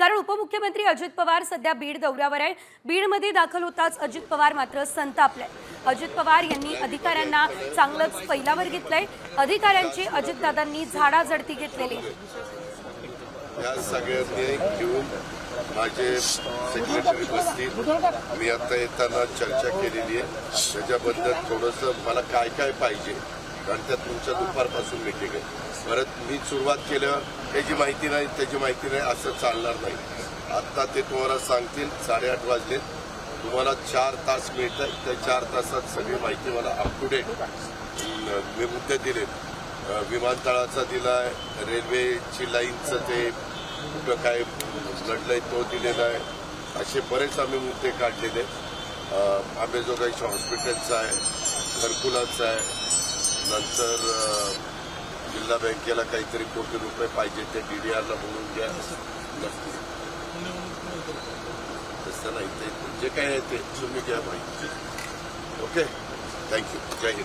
कारण उपमुख्यमंत्री अजित पवार सध्या बीड दौऱ्यावर आहे बीडमध्ये दाखल होताच अजित पवार मात्र संतापले अजित पवार यांनी अधिकाऱ्यांना चांगलंच पैलावर घेतलंय. अधिकाऱ्यांची अजितदादांनी झाडाझडती घेतलेली या सगळ्यांनी घेऊन माझे सेक्रेटरी बसतील मी आता येताना चर्चा केलेली आहे. त्याच्याबद्दल थोडंसं मला काय काय पाहिजे कारण त्या तुमच्या दुपारपासून मिटिंग आहे. परत मी सुरुवात केल्यावर त्याची माहिती नाही त्याची माहिती नाही असं चालणार नाही. आता ते तुम्हाला सांगतील साडेआठ वाजले. तुम्हाला चार तास मिळतात त्या चार तासात सगळी माहिती मला अप टू डेट मी मुद्दे दिलेत विमानतळाचा दिला आहे रेल्वेची लाईनचं ते कुठं काय घडलंय तो दिलेला आहे. असे बरेच आम्ही मुद्दे काढलेले. आंबेजोगाईच्या हॉस्पिटलचा आहे घरकुलाचा आहे. नंतर जिल्हा बँकेला काहीतरी कोटी रुपये पाहिजे ते डीडीआरला बोलून घ्या. नक्की. तसं नाही ते जे काय आहे ते तुम्ही घ्या माहिती ओके? थँक्यू जय हिंद.